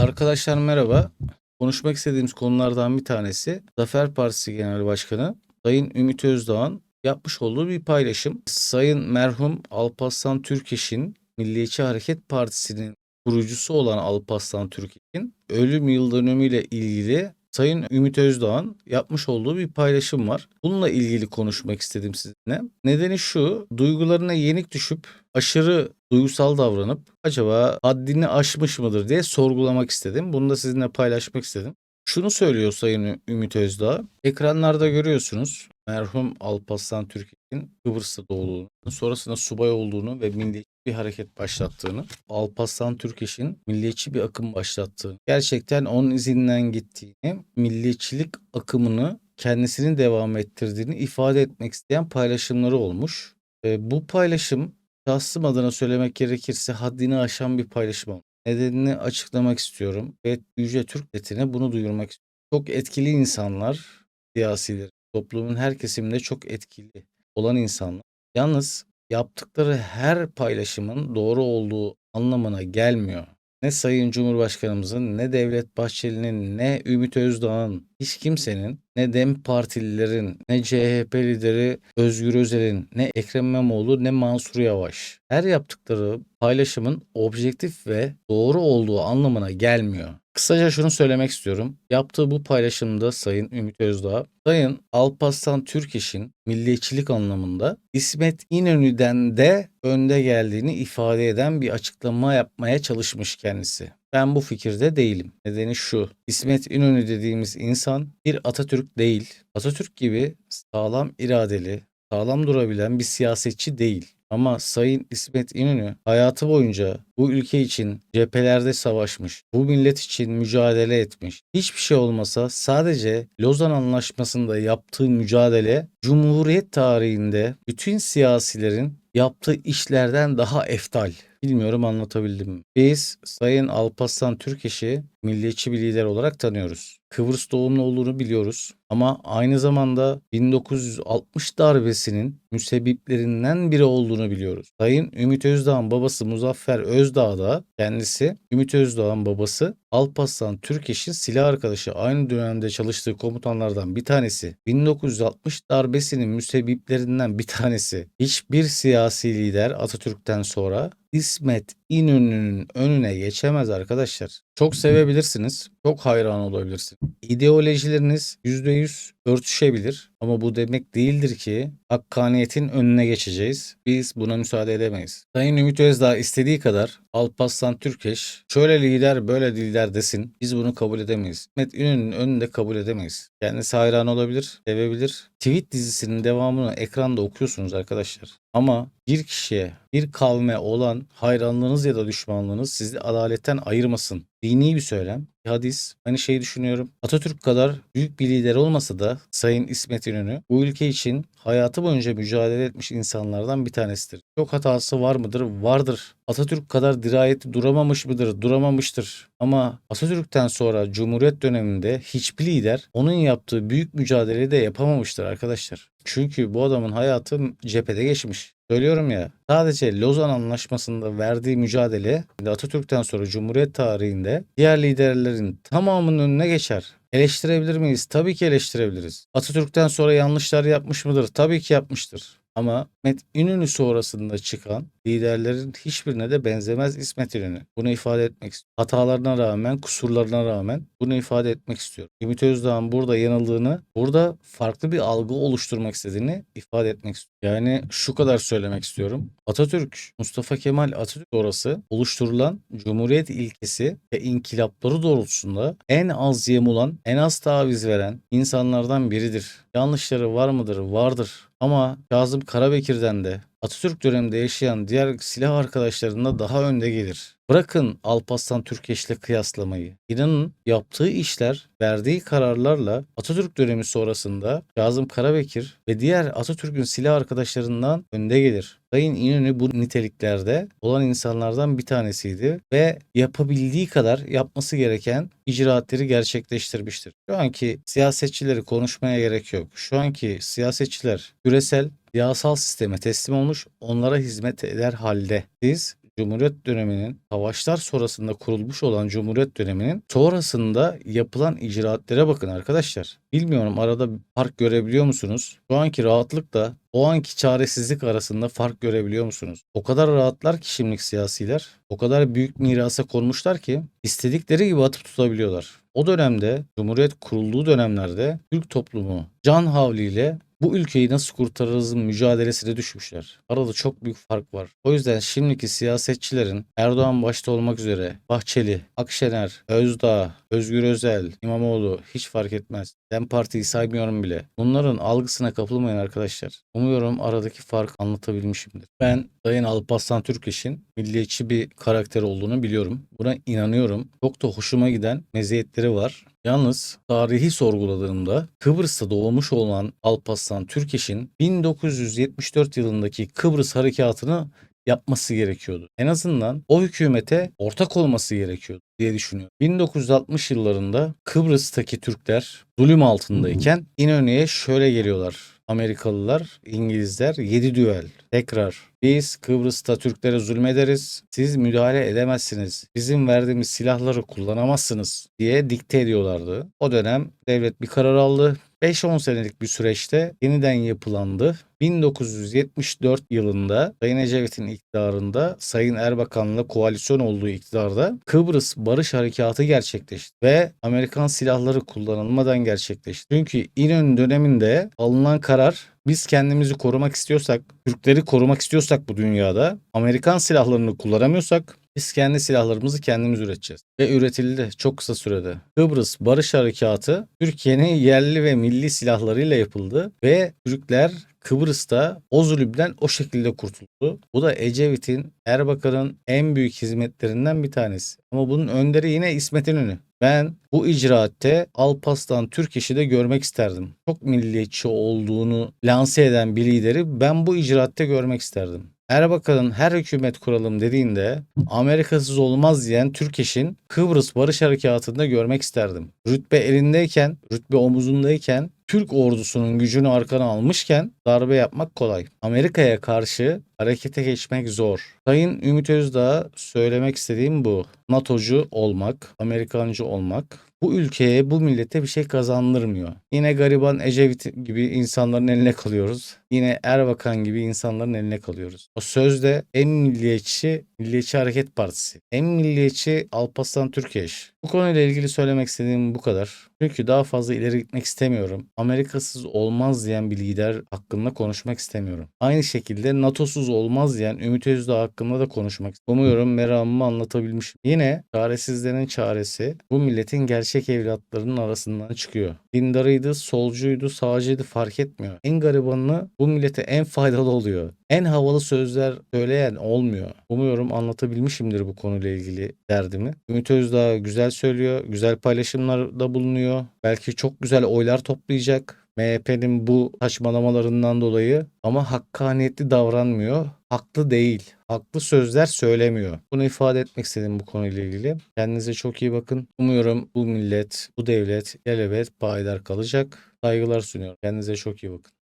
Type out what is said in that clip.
Arkadaşlar merhaba. Konuşmak istediğimiz konulardan bir tanesi Zafer Partisi Genel Başkanı Sayın Ümit Özdağ'ın yapmış olduğu bir paylaşım. Sayın merhum Alparslan Türkeş'in Milliyetçi Hareket Partisi'nin kurucusu olan Alparslan Türkeş'in ölüm yıl dönümüyle ilgili Sayın Ümit Özdağ'ın yapmış olduğu bir paylaşım var. Bununla ilgili konuşmak istedim sizinle. Nedeni şu, duygularına yenik düşüp aşırı duygusal davranıp acaba haddini aşmış mıdır diye sorgulamak istedim. Bunu da sizinle paylaşmak istedim. Şunu söylüyor Sayın Ümit Özdağ. Ekranlarda görüyorsunuz merhum Alparslan Türkeş'in Kıbrıs'ta doğduğunu, sonrasında subay olduğunu ve milliyetçi bir hareket başlattığını, Alparslan Türkeş'in milliyetçi bir akım başlattığını, gerçekten onun izinden gittiğini, milliyetçilik akımını kendisini devam ettirdiğini ifade etmek isteyen paylaşımları olmuş. E, bu paylaşım şahsım adına söylemek gerekirse haddini aşan bir paylaşım. Nedenini açıklamak istiyorum ve Yüce Türk milletine bunu duyurmak istiyorum. Çok etkili insanlar, siyasiler, toplumun her kesiminde çok etkili olan insanlar. Yalnız yaptıkları her paylaşımın doğru olduğu anlamına gelmiyor. Ne Sayın Cumhurbaşkanımızın, ne Devlet Bahçeli'nin, ne Ümit Özdağ'ın, hiç kimsenin, ne DEM Partililerin, ne CHP lideri Özgür Özel'in, ne Ekrem İmamoğlu, ne Mansur Yavaş. Her yaptıkları paylaşımın objektif ve doğru olduğu anlamına gelmiyor. Kısaca şunu söylemek istiyorum. Yaptığı bu paylaşımda Sayın Ümit Özdağ, Sayın Alparslan Türkeş'in milliyetçilik anlamında İsmet İnönü'den de önde geldiğini ifade eden bir açıklama yapmaya çalışmış kendisi. Ben bu fikirde değilim. Nedeni şu. İsmet İnönü dediğimiz insan bir Atatürk değil. Atatürk gibi sağlam iradeli, sağlam durabilen bir siyasetçi değil. Ama Sayın İsmet İnönü hayatı boyunca bu ülke için cephelerde savaşmış, bu millet için mücadele etmiş. Hiçbir şey olmasa sadece Lozan Anlaşması'nda yaptığı mücadele Cumhuriyet tarihinde bütün siyasilerin yaptığı işlerden daha eftal. Bilmiyorum anlatabildim mi? Biz Sayın Alparslan Türkeş'i milliyetçi bir lider olarak tanıyoruz. Kıbrıs doğumlu olduğunu biliyoruz. Ama aynı zamanda 1960 darbesinin müsebbiplerinden biri olduğunu biliyoruz. Sayın Ümit Özdağ'ın babası Muzaffer Özdağ da kendisi Ümit Özdağ'ın babası Alparslan Türkeş'in silah arkadaşı aynı dönemde çalıştığı komutanlardan bir tanesi. 1960 darbesinin müsebbiplerinden bir tanesi. Hiçbir siyasi lider Atatürk'ten sonra İsmet İnönü'nün önüne geçemez arkadaşlar. Çok sevebilirsiniz, çok hayran olabilirsiniz. İdeolojileriniz %100 örtüşebilir ama bu demek değildir ki hakkaniyetin önüne geçeceğiz. Biz buna müsaade edemeyiz. Sayın Ümit Özdağ istediği kadar Alparslan Türkeş şöyle lider böyle lider desin. Biz bunu kabul edemeyiz. İsmet İnönü'nün önünde kabul edemeyiz. Kendisi hayran olabilir, sevebilir. Tweet dizisinin devamını ekranda okuyorsunuz arkadaşlar. Ama bir kişiye, bir kavme olan hayranlığınız ya da düşmanlığınız sizi adaletten ayırmasın. Dini bir söylem, bir hadis. Hani şey düşünüyorum. Atatürk kadar büyük bir lider olmasa da Sayın İsmet İnönü bu ülke için hayatı boyunca mücadele etmiş insanlardan bir tanesidir. Çok hatası var mıdır? Vardır. Atatürk kadar dirayetli duramamış mıdır? Duramamıştır. Ama Atatürk'ten sonra Cumhuriyet döneminde hiçbir lider onun yaptığı büyük mücadeleyi de yapamamıştır arkadaşlar. Çünkü bu adamın hayatı cephede geçmiş. Söylüyorum ya sadece Lozan Anlaşması'nda verdiği mücadele Atatürk'ten sonra Cumhuriyet tarihinde diğer liderlerin tamamının önüne geçer. Eleştirebilir miyiz? Tabii ki eleştirebiliriz. Atatürk'ten sonra yanlışlar yapmış mıdır? Tabii ki yapmıştır. Ama İsmet İnönü sonrasında çıkan liderlerin hiçbirine de benzemez İsmet İnönü. Bunu ifade etmek istiyorum. Hatalarına rağmen, kusurlarına rağmen bunu ifade etmek istiyorum. Ümit Özdağ'ın burada yanıldığını, burada farklı bir algı oluşturmak istediğini ifade etmek istiyorum. Yani şu kadar söylemek istiyorum. Atatürk, Mustafa Kemal Atatürk sonrası oluşturulan Cumhuriyet ilkesi ve inkılapları doğrultusunda en az yem olan, en az taviz veren insanlardan biridir. Yanlışları var mıdır? Vardır. Ama Kazım Karabekir'den de Atatürk döneminde yaşayan diğer silah arkadaşlarında daha önde gelir. Bırakın Alparslan Türkeş'le kıyaslamayı. İnanın yaptığı işler, verdiği kararlarla Atatürk dönemi sonrasında Kazım Karabekir ve diğer Atatürk'ün silah arkadaşlarından önde gelir. Sayın İnönü bu niteliklerde olan insanlardan bir tanesiydi ve yapabildiği kadar yapması gereken icraatleri gerçekleştirmiştir. Şu anki siyasetçileri konuşmaya gerek yok. Şu anki siyasetçiler küresel siyasal sisteme teslim olmuş, onlara hizmet eder halde. Siz Cumhuriyet döneminin savaşlar sonrasında kurulmuş olan Cumhuriyet döneminin sonrasında yapılan icraatlere bakın arkadaşlar. Bilmiyorum arada fark görebiliyor musunuz? Şu anki rahatlıkla o anki çaresizlik arasında fark görebiliyor musunuz? O kadar rahatlar ki şimdiki siyasiler. O kadar büyük mirasa konmuşlar ki istedikleri gibi atıp tutabiliyorlar. O dönemde Cumhuriyet kurulduğu dönemlerde Türk toplumu can havliyle bu ülkeyi nasıl kurtarırız mücadelesine düşmüşler. Arada çok büyük fark var. O yüzden şimdiki siyasetçilerin Erdoğan başta olmak üzere Bahçeli, Akşener, Özdağ, Özgür Özel, İmamoğlu hiç fark etmez. Ben partiyi saymıyorum bile. Bunların algısına kapılmayın arkadaşlar. Umuyorum aradaki fark anlatabilmişimdir. Ben Sayın Alparslan Türkeş'in milliyetçi bir karakter olduğunu biliyorum. Buna inanıyorum. Çok da hoşuma giden meziyetleri var. Yalnız tarihi sorguladığımda Kıbrıs'ta doğmuş olan Alparslan Türkeş'in 1974 yılındaki Kıbrıs harekatını yapması gerekiyordu. En azından o hükümete ortak olması gerekiyordu diye düşünüyorum. 1960 yıllarında Kıbrıs'taki Türkler zulüm altındayken İnönü'ye şöyle geliyorlar. Amerikalılar, İngilizler 7 düel. Tekrar biz Kıbrıs'ta Türklere zulmederiz. Siz müdahale edemezsiniz. Bizim verdiğimiz silahları kullanamazsınız diye dikte ediyorlardı. O dönem devlet bir karar aldı. 5-10 senelik bir süreçte yeniden yapılandı. 1974 yılında Sayın Ecevit'in iktidarında Sayın Erbakan'la koalisyon olduğu iktidarda Kıbrıs Barış Harekatı gerçekleşti ve Amerikan silahları kullanılmadan gerçekleşti. Çünkü İnönü döneminde alınan karar biz kendimizi korumak istiyorsak, Türkleri korumak istiyorsak bu dünyada Amerikan silahlarını kullanamıyorsak biz kendi silahlarımızı kendimiz üreteceğiz. Ve üretildi çok kısa sürede. Kıbrıs Barış Harekatı Türkiye'nin yerli ve milli silahlarıyla yapıldı ve Türkler Kıbrıs'ta o zulümden o şekilde kurtuldu. Bu da Ecevit'in, Erbakan'ın en büyük hizmetlerinden bir tanesi. Ama bunun önderi yine İsmet İnönü. Ben bu icraatte Alparslan Türkeş'i de görmek isterdim. Çok milliyetçi olduğunu lanse eden bir lideri ben bu icraatte görmek isterdim. Erbakan'ın her hükümet kuralım dediğinde Amerikasız olmaz diyen Türkeş'in Kıbrıs Barış Harekatı'nda görmek isterdim. Rütbe elindeyken, rütbe omuzundayken Türk ordusunun gücünü arkana almışken darbe yapmak kolay. Amerika'ya karşı harekete geçmek zor. Sayın Ümit Özdağ söylemek istediğim bu. NATO'cu olmak, Amerikancı olmak bu ülkeye, bu millete bir şey kazandırmıyor. Yine gariban Ecevit gibi insanların eline kalıyoruz. Yine Erbakan gibi insanların eline kalıyoruz. O sözde en milliyetçi Milliyetçi Hareket Partisi. En milliyetçi Alparslan Türkeş. Bu konuyla ilgili söylemek istediğim bu kadar. Çünkü daha fazla ileri gitmek istemiyorum. Amerikasız olmaz diyen bir lider hakkında konuşmak istemiyorum. Aynı şekilde NATO'suz olmaz diyen Ümit Özdağ hakkında da konuşmak istiyorum. Umuyorum meramımı anlatabilmişim. Yine çaresizlerin çaresi bu milletin gerçek evlatlarının arasından çıkıyor. Dindarıydı, solcuydu, sağcıydı fark etmiyor. En garibanını bu millete en faydalı oluyor. En havalı sözler söyleyen olmuyor. Umuyorum anlatabilmişimdir bu konuyla ilgili derdimi. Ümit Özdağ güzel söylüyor, güzel paylaşımlarda bulunuyor. Belki çok güzel oylar toplayacak. MHP'nin bu saçmalamalarından dolayı ama hakkaniyetli davranmıyor. Haklı değil. Haklı sözler söylemiyor. Bunu ifade etmek istedim bu konuyla ilgili. Kendinize çok iyi bakın. Umuyorum bu millet, bu devlet ilelebet payidar kalacak. Saygılar sunuyorum. Kendinize çok iyi bakın.